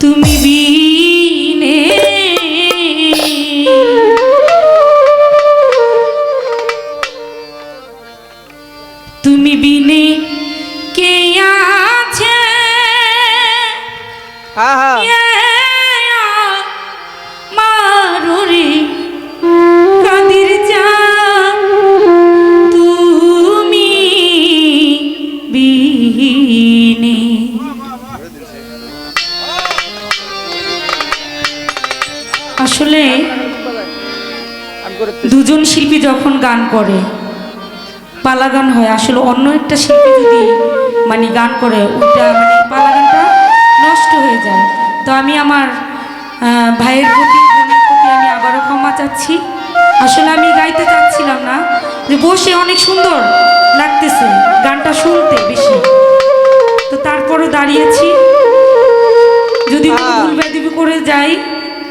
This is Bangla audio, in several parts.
তুমি বিনে পালা গান হয় আসলে অন্য একটা শিল্পী যদি মানে গান করে ওইটা মানে পালা গানটা নষ্ট হয়ে যায়। তো আমি আমার ভাইয়ের প্রতি বোনের প্রতি আমি আবারও ক্ষমা চাচ্ছি। আসলে আমি গাইতে চাচ্ছিলাম না যে বসে অনেক সুন্দর লাগতেছে গানটা শুনতে বেশি। তো তারপরও দাঁড়িয়েছি। যদি কোনো ভুল ব্যাধি করে যাই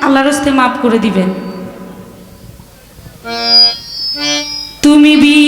আল্লাহর হস্তে মাফ করে দিবেন। তুমি বিনে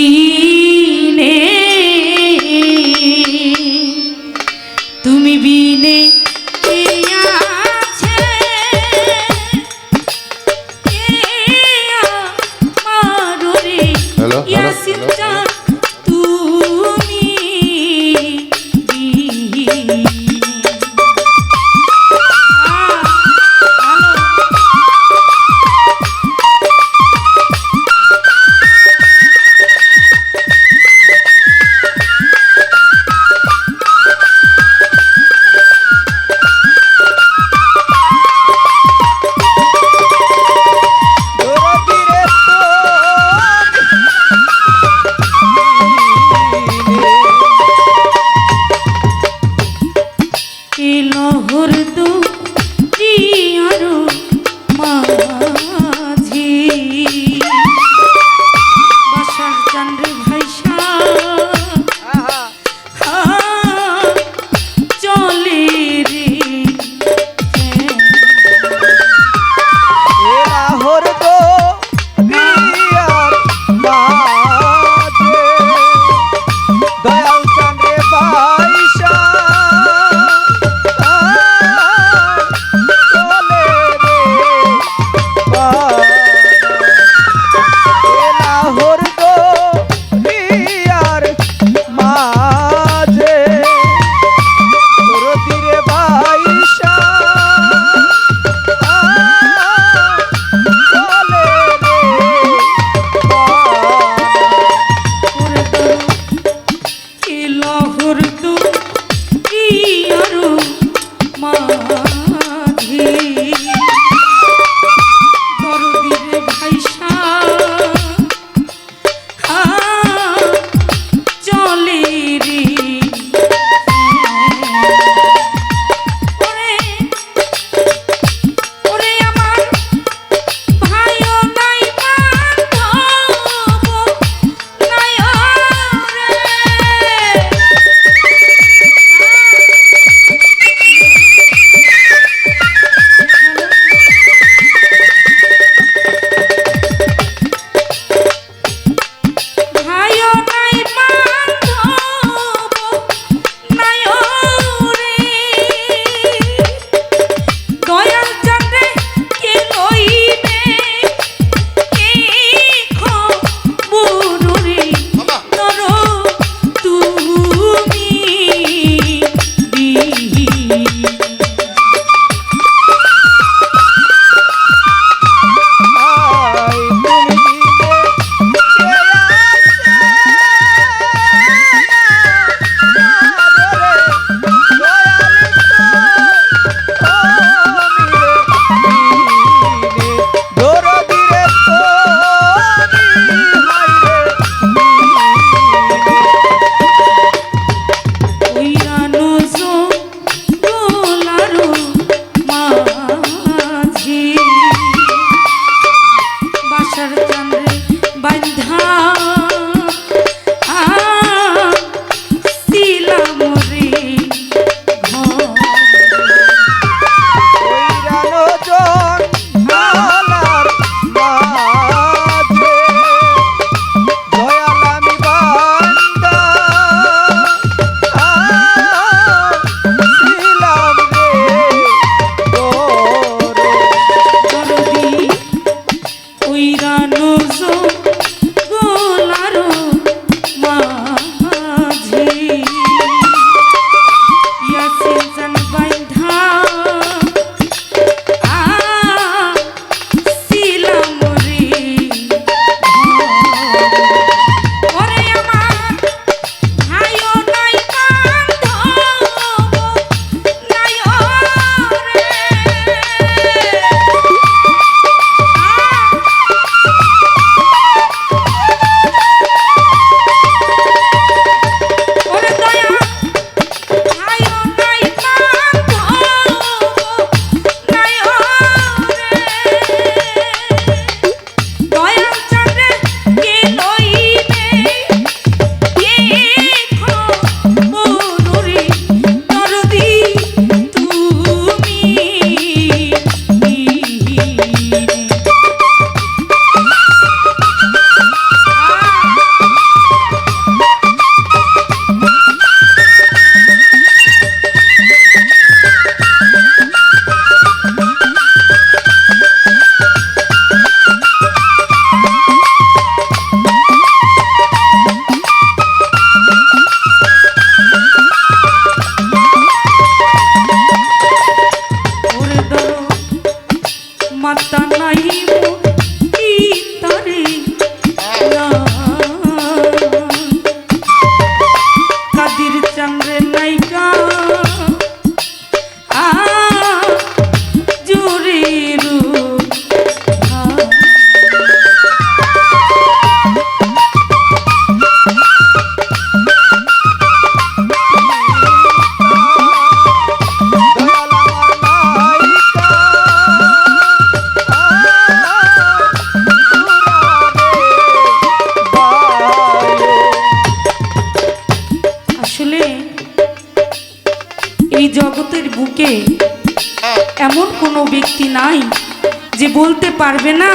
বলতে পারবে না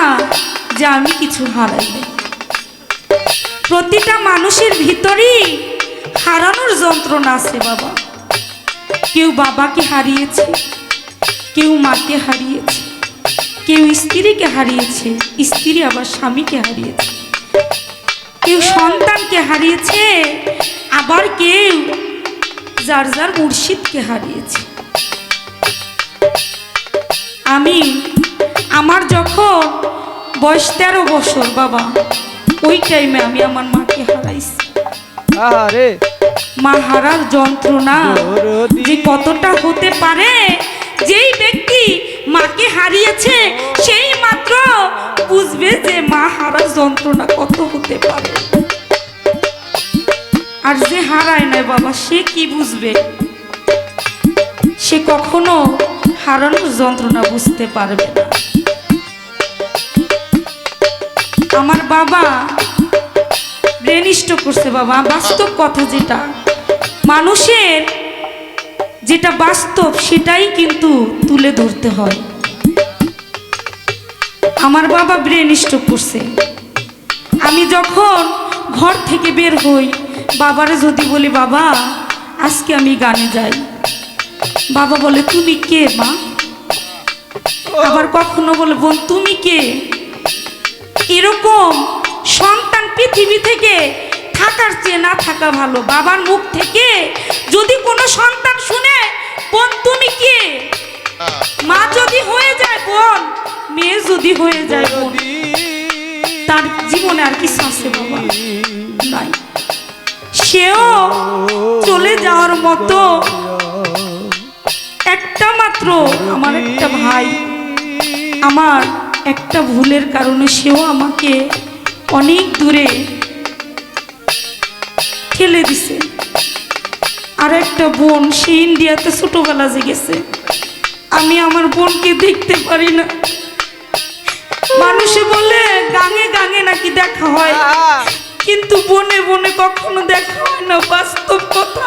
যে আমি কিছু হারাইলে প্রতিটা মানুষের ভিতরেই হারানোর যন্ত্রণা আছে বাবা। কেউ বাবাকে হারিয়েছে, কেউ মাকে হারিয়েছে, কেউ স্ত্রীকে হারিয়েছে, স্ত্রী আবার স্বামীকে হারিয়েছে। কেউ সন্তানকে হারিয়েছে, আবার কেউ যার যার মুর্শিদকে হারিয়েছে। আমি আমার যখন বয়স তেরো বছর বাবা ওই টাইমে আমি আমার মাকে হারাইছি। আরে মা হারার যন্ত্রণা যে কতটা হতে পারে যেই ব্যক্তি মাকে হারিয়েছে সেই মাত্র বুঝবে যে মা হারার যন্ত্রণা কত হতে পারে। আর যে হারায় না বাবা সে কি বুঝবে? সে কখনো হারানোর যন্ত্রণা বুঝতে পারবে না। আমার বাবা ব্রেন করছে বাবা, বাস্তব কথা যেটা। মানুষের যেটা বাস্তব সেটাই কিন্তু তুলে ধরতে হয়। আমার বাবা ব্রেন করছে। আমি যখন ঘর থেকে বের হই, বাবারে যদি বলি, বাবা, আজকে আমি গানে যাই। বাবা বলে, তুমি কে মা? আবার কখনো বলে, বোন, তুমি কে? এরকম সন্তান পৃথিবী থেকে থাকার চেয়ে না থাকা ভালো। বাবার মুখ থেকে যদি কোনো সন্তান শুনে, বোন, তুমি কে? মা যদি হয়ে যায়, বোন, মেয়ে যদি হয়ে যায়, বোন। তার জীবনে আর কিছু আছে বাবা? নাই। সেও চলে যাওয়ার মতো একটা মাত্র আমার একটা ভাই, আমার একটা ভুলের কারণে সেও আমাকে অনেক দূরে ঠেলে দিছে। আর একটা বোন সে ইন্ডিয়াতে ছোটবেলা জেগেছে। আমি আমার বোনকে দেখতে পারি না। মানুষে বলে গাঙে গাঙে নাকি দেখা হয়। কিন্তু বনে বনে কখনো দেখা হয় না বাস্তব কথা।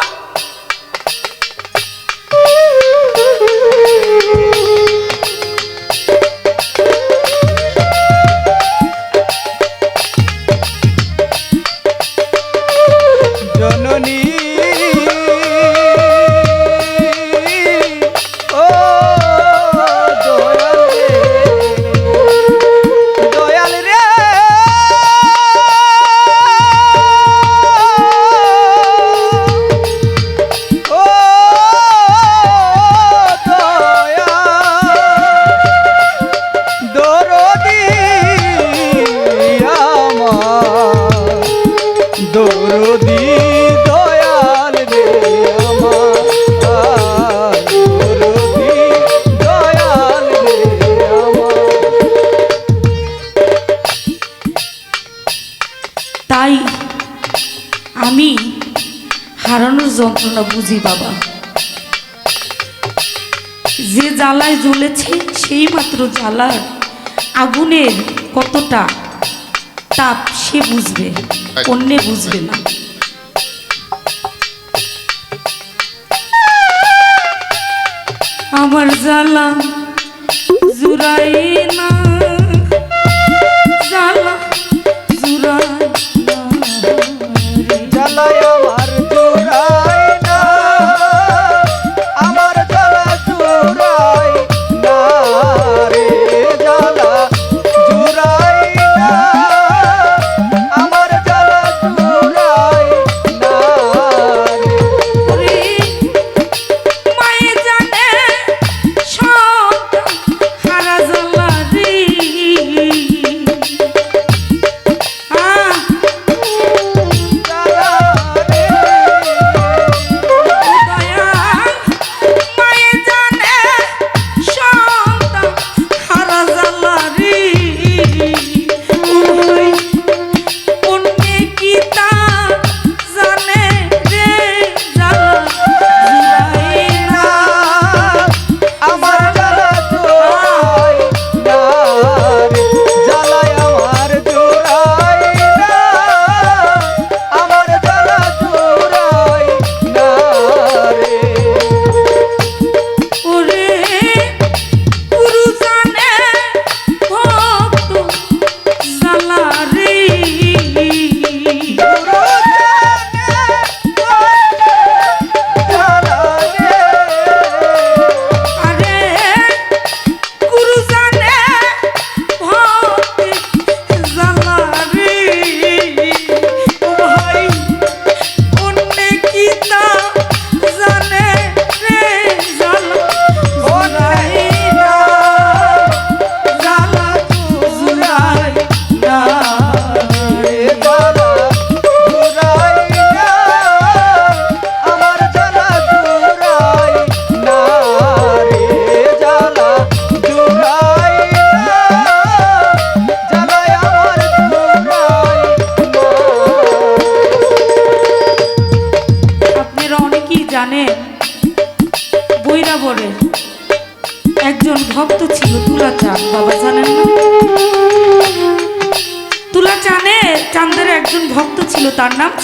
যন্ত্রণা বুঝি বাবা। যে জ্বালায় জ্বলেছে সেই মাত্র জ্বালার আগুনের কতটা তাপ সে বুঝবে অন্যে বুঝবে না। আমার জ্বালা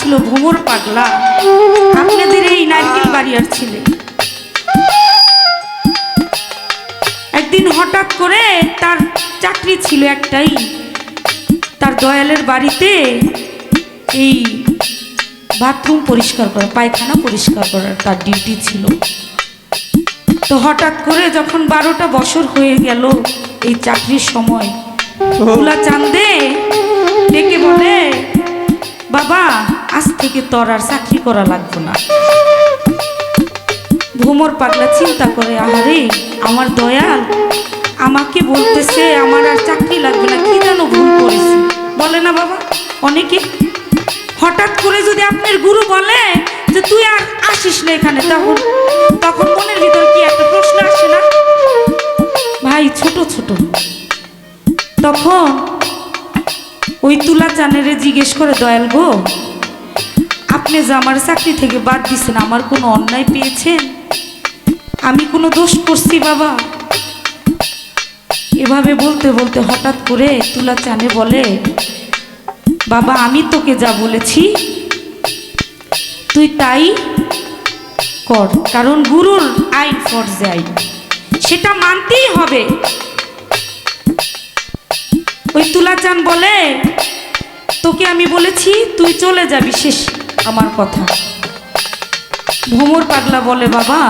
ছিল ভোমর পাগলা। আপনাদের এই নারকেল বাড়িয়ার ছিলেন একদিন হঠাৎ করে তার চাকরি ছিল একটাই। তার দয়ালের বাড়িতে এই বাথরুম পরিষ্কার করা পায়খানা পরিষ্কার করার তার ডিউটি ছিল। তো হঠাৎ করে যখন বারোটা বছর হয়ে গেল এই চাকরির সময় তুলা চান্দে ডেকে বলে বাবা আজ থেকে তোর আর চাকরি করা লাগবে না। ভ্রমর পাগলা চিন্তা করে আহারে আমার দয়াল, আমাকে বলতেছে আমার আর চাকরি লাগবে না, কি যেন ভুল করেছি। বলে না বাবা, অনেকে। হঠাৎ করে যদি আপনার গুরু বলে যে তুই আর আসিস না এখানে, তখন তখন মনের ভিতর কি একটা প্রশ্ন আসে না? ভাই, ছোট ছোট। তখন ওই তুলা চানেরে জিজ্ঞেস করে, দয়াল গো আপনি যে আমার চাকরি থেকে বাদ দিছেন, আমার কোনো অন্যায় পেয়েছেন? আমি কোনো দোষ করছি, বাবা। এভাবে বলতে বলতে হঠাৎ করে তুলা চানে বলে, বাবা, আমি তোকে যা বলেছি, তুই তাই কর। কারণ গুরুর আইন ফরজে আইন সেটা মানতেই হবে। ওই তুলাচান বলে, তোকে আমি বলেছি, তুই চলে যাবি শেষ। আমার কথা। ভ্রমর পাগলা বলে, বাবা,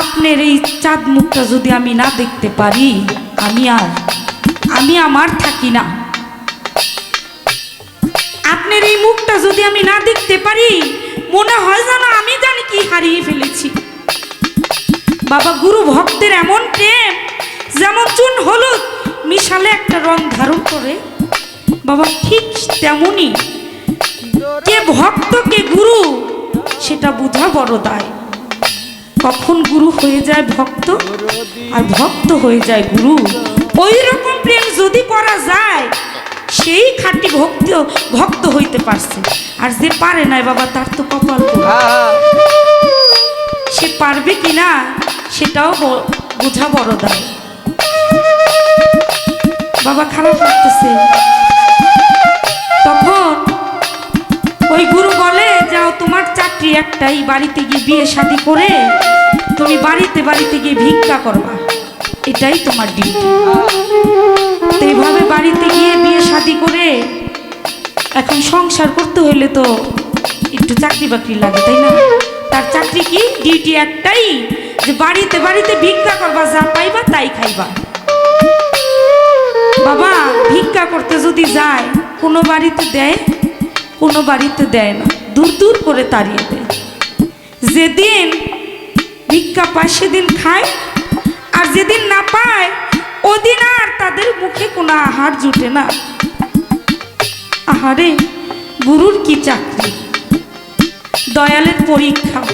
আপনার এই চাঁদ মুখটা যদি আমি না দেখতে পারি, আমি আর, আমি আমার থাকি না। আপনার এই মুখটা যদি আমি না দেখতে পারি, মনে হয় যেন আমি জানি কি হারিয়ে ফেলেছি। বাবা, গুরু ভক্তের এমন প্রেম, যেমন চুন হলুদ, মিশালে একটা রং ধারণ করে। বাবা, ঠিক তেমনই। কে ভক্ত কে গুরু সেটা বোঝা বড় দায়। কখন গুরু হয়ে যায় ভক্ত আর ভক্ত হয়ে যায় গুরু। ওই রকম প্রেম যদি করা যায় সেই খাঁটি ভক্ত ভক্ত হইতে পারছে। আর যে পারে নাই বাবা তার তো কপাল সে পারবে কি না সেটাও বোঝা বড় দায়। বাবা খারাপ লাগতেছে। তখন ওই গুরু বলে, যাও তোমার চাকরি একটাই, বাড়িতে গিয়ে বিয়ে শাদি করে তুমি বাড়িতে বাড়িতে গিয়ে ভিক্ষা করবা। এটাই তোমার ডিউটি তো এইভাবে বাড়িতে গিয়ে বিয়ে শাদি করে এখন সংসার করতে হলে তো একটু চাকরি বাকরি লাগে, তাই না? তার চাকরি কি? ডিউটি একটাই, যে বাড়িতে বাড়িতে ভিক্ষা করবা, যা পাইবা তাই খাইবা। বাবা, ভিক্ষা করতে যদি যায়, কোনো বাড়িতে দেয়? কোনো বাড়িতে দেয় না। দূর দূর করে তাড়িয়ে দেয়। যেদিন ভিক্ষা পায়, সেদিন খায়। আর যেদিন না পায়, ওদিন আর তাদের মুখে কোনো আহার জুটে না। আহারে, গুরুর কি চাকরি? দয়ালের পরীক্ষা।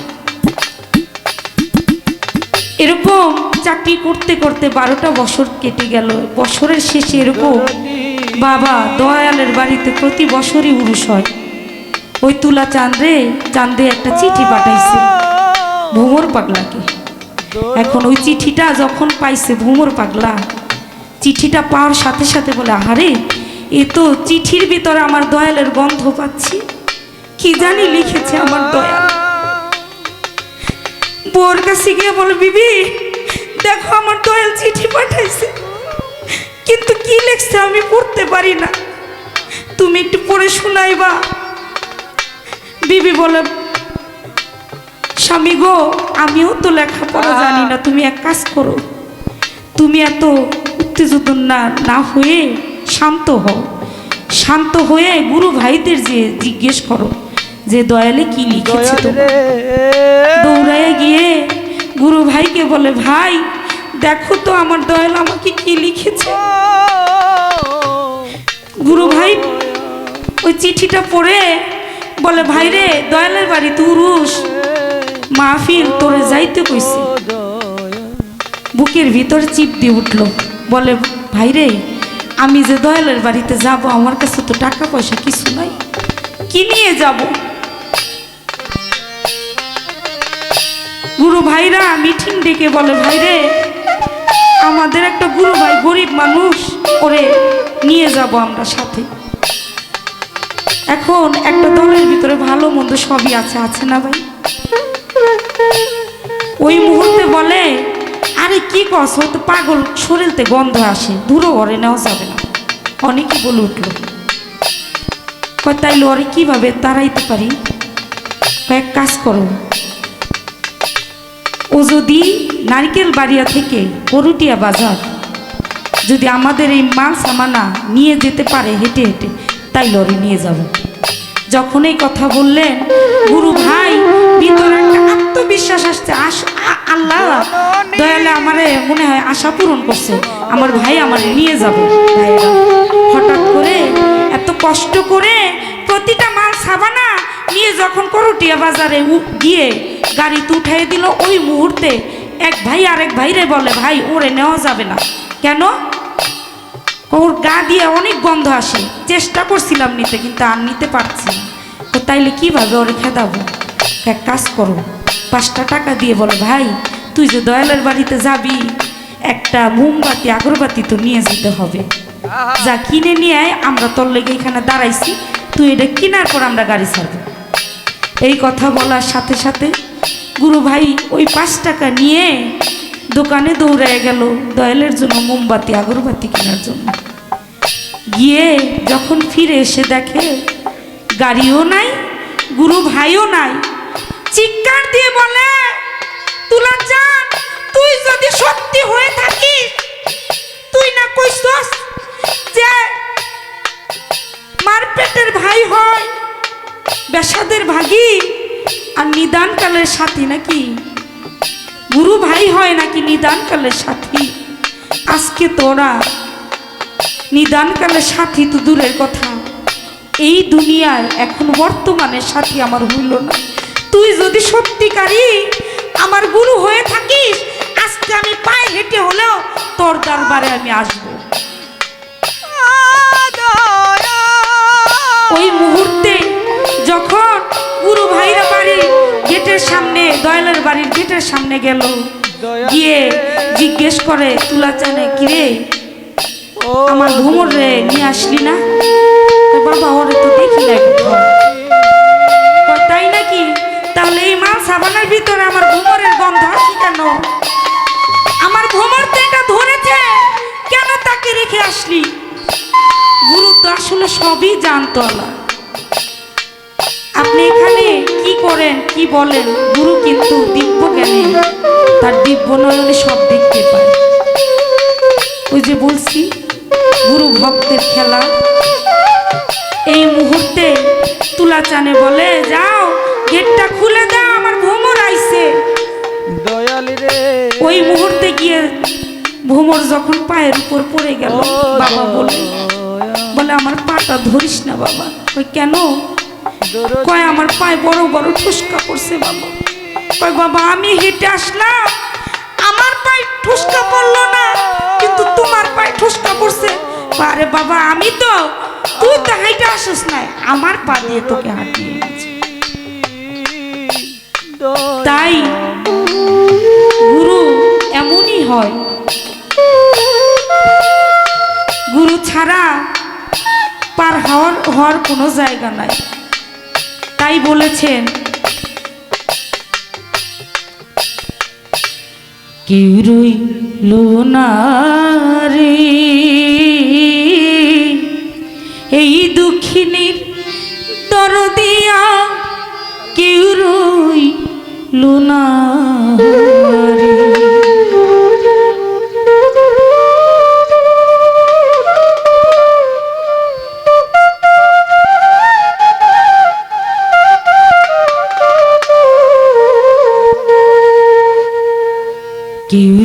এরকম চাকরি করতে করতে বারোটা বছর কেটে গেল। বছরের শেষে এরকম বাবা দয়ালের বাড়িতে প্রতি বছরই উরুষ হয়। ওই তুলা চাঁদরে চাঁদে একটা চিঠি পাঠাইছে। ভোমর পাগলাকে। এখন ওই চিঠিটা যখন পাইছে ভোমর পাগলা, চিঠিটা পাওয়ার সাথে সাথে বলে, আহারে, এ তো চিঠির ভিতরে আমার দয়ালের গন্ধ পাচ্ছি। কি জানি লিখেছে আমার দয়াল। বোর কাছে গিয়ে বলে, বিবি, দেখো আমার দয়াল চিঠি পাঠাইছে। কিন্তু কি লিখছে আমি পড়তে পারি না। তুমি একটু পড়ে শোনাইবা বিবি বলে স্বামী গো আমিও তো লেখাপড়া জানি না তুমি এক কাজ করো। তুমি এত উত্তেজিত না না হয়ে শান্ত হও। শান্ত হয়ে গুরু ভাইদের যে জিজ্ঞেস করো যে দয়ালে কি লিখেছে দৌড়ায় গিয়ে গুরু ভাইকে বলে ভাই দেখো তো আমার দয়াল আমাকে কি লিখেছে। গুরু ভাই, ওই চিঠিটা পড়ে বলে, ভাই রে, দয়ালের বাড়ি তুরুস মাহফিল তোরে যাইতে কইছে। বুকের ভিতর চিপ দিয়ে উঠল। বলে, ভাই রে, আমি যে দয়ালের বাড়িতে যাব, আমার কাছে তো টাকা পয়সা কিছু নাই। কি নিয়ে যাব? গুরু ভাইরা মিটিং ডেকে বলে ভাইরে আমাদের একটা গুরু ভাই গরিব মানুষ, ওরে নিয়ে যাব আমরা সাথে। এখন একটা দলের ভিতরে ভালো মন্দ সবই আছে আছে না ভাই? ওই মুহূর্তে বলে, আরে কি কস তো পাগল, শরীরতে গন্ধ আসে দূরও ঘরে, নেওয়া যাবে না। অনেকে বলে উঠল। তাইলে ওরে কীভাবে তাড়াইতে পারি? কয়েক কাজ করো যদি নারকেল বাড়িয়া থেকে করুটিয়া বাজার, যদি আমাদের এই মাল সামানা নিয়ে যেতে পারে হেঁটে হেঁটে, তাই লরি নিয়ে যাব। যখন এই কথা বললেন, গুরু ভাই, ভিতরে একটা আত্মবিশ্বাস আসছে, আস আল্লাহ, দয়ালে আমারে মনে হয় আশা পূরণ করছে, আমার ভাই আমার নিয়ে যাবে। হঠাৎ করে এত কষ্ট করে প্রতিটা মাল সাবানা নিয়ে যখন করটিয়া বাজারে গিয়ে গাড়িতে উঠাই দিল ওই মুহূর্তে। এক ভাই আরেক ভাইরে বলে ভাই ওরে নেওয়া যাবে না। কেন? ওর গা দিয়ে অনেক গন্ধ আসে। চেষ্টা করছিলাম নিতে কিন্তু আর নিতে পারছি না। তো তাইলে কীভাবে ওরে খেদাবো? এক কাজ করো পাঁচটা টাকা দিয়ে বলো ভাই তুই যে দয়ালের বাড়িতে যাবি একটা মোমবাতি আগরবাতি তো নিয়ে যেতে হবে। যা কিনে নিয়ে আমরা তোর লেগে এখানে দাঁড়াইছি। তুই এটা কেনার পর আমরা গাড়ি ছাড়বো। এই কথা বলার সাথে সাথে গুরু ভাই ওই পাঁচ টাকা নিয়ে দোকানে দৌড়ায় গেল দয়ালের জন্য মোমবাতি, আগরবাতি কেনার জন্য। গিয়ে যখন ফিরে এসে দেখে গাড়িও নাই, গুরু ভাইও নাই। চিৎকার দিয়ে বলে তুলা চান তুই যদি সত্যি হয়ে থাকিস বেসাদের ভাগি আর নিদানকালের সাথী নাকি? গুরু ভাই হয় নাকি নিদানকালের সাথী? আজকে তোরা নিদানকালের সাথী তো দূরের কথা। এই দুনিয়ায় এখন বর্তমানে সাথী আমার হইল না। তুই যদি সত্যিকারই আমার গুরু হয়ে থাকিস আজকে আমি পায়ে হেঁটে হলেও তোর দরবারে আমি আসব। ওই মুহূর্তে গুরু ভাইরা বাড়ির গেটের সামনে, দয়ালের বাড়ির গেটের সামনে গেল। গিয়ে জিজ্ঞেস করে, তুলা চানে কিরে? আমার ভ্রমণ রে, নিয়ে আসলি না? বাবা ওরে তো দেখি না তাই নাকি? তাহলে এই মাল সাবানের ভিতরে আমার ভ্রমণের গন্ধ আসি কেন? আমার ভ্রমণ তো এটা ধরেছে, কেন তাকে রেখে আসলি? গুরু তো আসলে সবই জানতো আল্লাহ। করেন কি বলেন? গুরু কিন্তু দিব্য জ্ঞানী। তার দিব্য নয়নে সব দেখতে পায়। ওই যে বলছি গুরু ভক্তের খেলা। এই মুহূর্তে তুলা চানে বলে যাও গেটটা খুলে দাও আমার ভ্রমর আইছে। রে। ওই মুহূর্তে গিয়ে ভ্রমর যখন পায়ের উপর পড়ে গেল বাবা বলে বলে আমার পাটা ধরিস না বাবা। ওই কেন? কয়, আমার পায়ে বড় বড় ঠুসকা পড়ছে বাবা। কয়, বাবা, আমি হেঁটে আসলাম। আমার পায়ে ঠুসকা পড়ল না, কিন্তু তোমার পায়ে ঠুসকা পড়ছে। আরে বাবা, আমি তো, তুই তো হাইটে আসিস না আমার পা দিয়ে তোকে হাঁটিয়ে তাই গুরু এমনই হয়। গুরু ছাড়া পার হওয়ার হওয়ার কোনো জায়গা নাই। তাই বলেছেন। কেউ রইল রে? এই দুঃখিনীর দরদিয়া কেউ রইল না কেউ